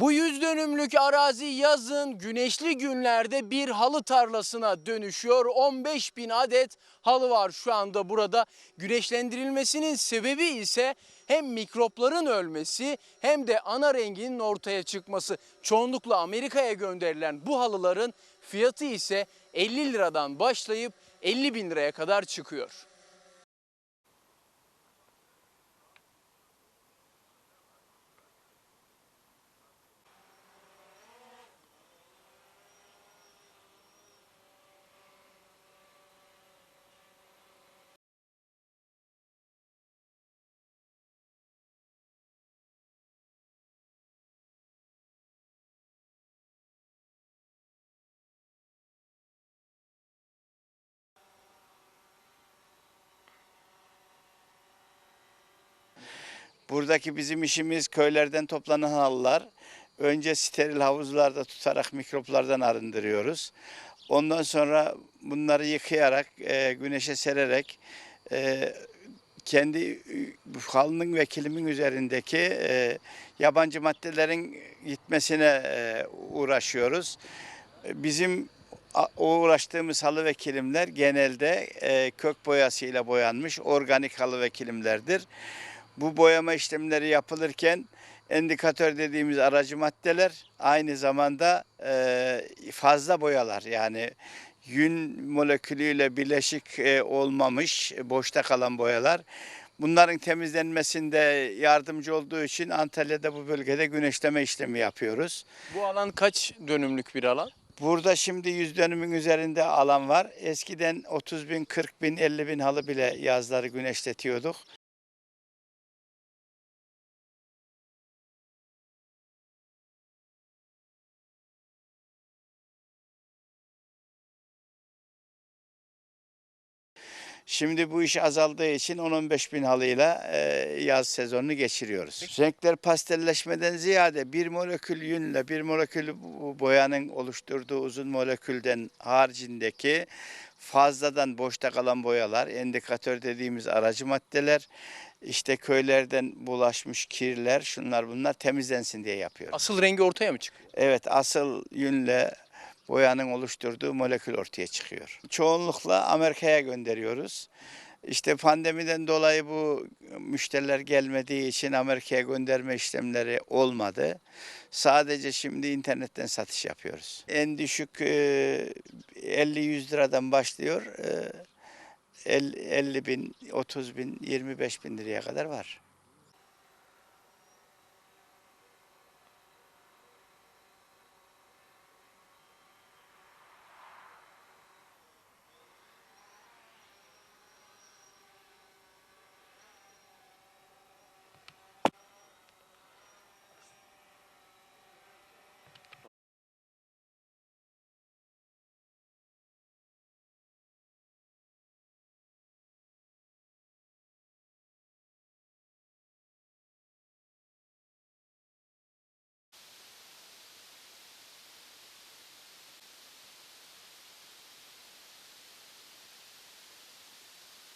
Bu yüz dönümlük arazi yazın güneşli günlerde bir halı tarlasına dönüşüyor. 15 bin adet halı var şu anda burada. Güneşlendirilmesinin sebebi ise hem mikropların ölmesi hem de ana renginin ortaya çıkması. Çoğunlukla Amerika'ya gönderilen bu halıların fiyatı ise 50 liradan başlayıp 50 bin liraya kadar çıkıyor. Buradaki bizim işimiz köylerden toplanan halılar. Önce steril havuzlarda tutarak mikroplardan arındırıyoruz. Ondan sonra bunları yıkayarak, e, güneşe sererek e, kendi e, halının ve kilimin üzerindeki e, yabancı maddelerin gitmesine e, uğraşıyoruz. Bizim a- uğraştığımız halı ve kilimler genelde e, kök boyasıyla boyanmış organik halı ve kilimlerdir. Bu boyama işlemleri yapılırken endikatör dediğimiz aracı maddeler aynı zamanda e, fazla boyalar yani yün molekülüyle bileşik e, olmamış boşta kalan boyalar. Bunların temizlenmesinde yardımcı olduğu için Antalya'da bu bölgede güneşleme işlemi yapıyoruz. Bu alan kaç dönümlük bir alan? Burada şimdi yüz dönümün üzerinde alan var. Eskiden 30 bin, 40 bin, 50 bin halı bile yazları güneşletiyorduk. Şimdi bu iş azaldığı için 10-15 bin halıyla e, yaz sezonunu geçiriyoruz. Renkler pastelleşmeden ziyade bir molekül yünle bir molekül boyanın oluşturduğu uzun molekülden haricindeki fazladan boşta kalan boyalar, endikatör dediğimiz aracı maddeler, işte köylerden bulaşmış kirler, şunlar bunlar temizlensin diye yapıyoruz. Asıl rengi ortaya mı çıkıyor? Evet asıl yünle boyanın oluşturduğu molekül ortaya çıkıyor. Çoğunlukla Amerika'ya gönderiyoruz. İşte pandemiden dolayı bu müşteriler gelmediği için Amerika'ya gönderme işlemleri olmadı. Sadece şimdi internetten satış yapıyoruz. En düşük e, 50-100 liradan başlıyor. e, 50 50 bin, 30 bin, 25 bin liraya kadar var.